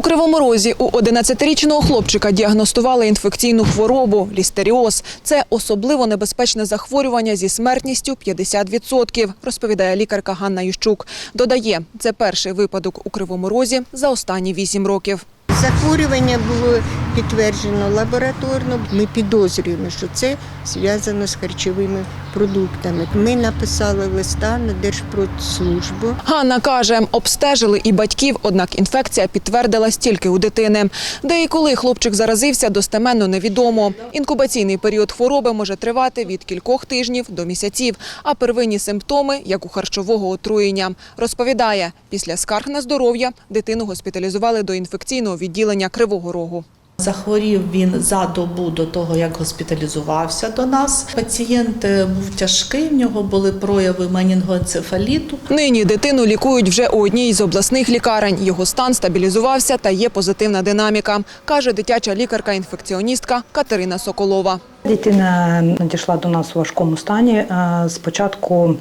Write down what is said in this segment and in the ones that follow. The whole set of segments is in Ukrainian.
У Кривому Розі у 11-річного хлопчика діагностували інфекційну хворобу – лістеріоз. Це особливо небезпечне захворювання зі смертністю 50%, розповідає лікарка Ганна Ющук. Додає, це перший випадок у Кривому Розі за останні 8 років. Захворювання було підтверджено лабораторно. Ми підозрюємо, що це зв'язано з харчовими продуктами. Ми написали листа на Держпродслужбу. Ганна каже, обстежили і батьків, однак інфекція підтвердилась тільки у дитини. Де і коли хлопчик заразився, достеменно невідомо. Інкубаційний період хвороби може тривати від кількох тижнів до місяців, а первинні симптоми, як у харчового отруєння. Розповідає, після скарг на здоров'я дитину госпіталізували до інфекційного відділення Кривого Рогу. Захворів він за добу до того, як госпіталізувався до нас. Пацієнт е, був тяжкий, в нього були прояви менінгоенцефаліту. Нині дитину лікують вже у одній з обласних лікарень. Його стан стабілізувався та є позитивна динаміка, каже дитяча лікарка-інфекціоністка Катерина Соколова. Дитина надійшла до нас у важкому стані. Е, Спочатку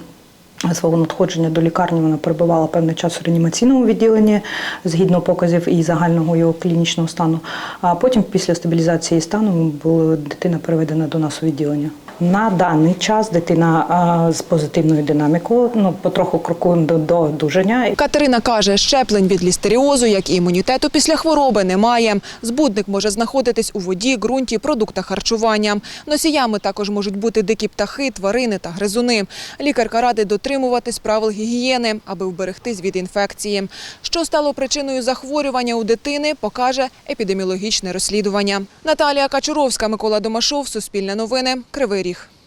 свого надходження до лікарні вона перебувала певний час у реанімаційному відділенні згідно показів і загального його клінічного стану. А потім, після стабілізації стану, була дитина переведена до нас у відділення. На даний час дитина з позитивною динамікою, ну потроху крокуємо до, до одужання. Катерина каже, щеплень від лістеріозу, як і імунітету після хвороби, немає. Збудник може знаходитись у воді, ґрунті, продуктах харчування. Носіями також можуть бути дикі птахи, тварини та гризуни. Лікарка радить дотримуватись правил гігієни, аби вберегтись від інфекції. Що стало причиною захворювання у дитини, покаже епідеміологічне розслідування. Наталія Качуровська, Микола Домашов, Суспільне новини, Кривий Ріг доріг.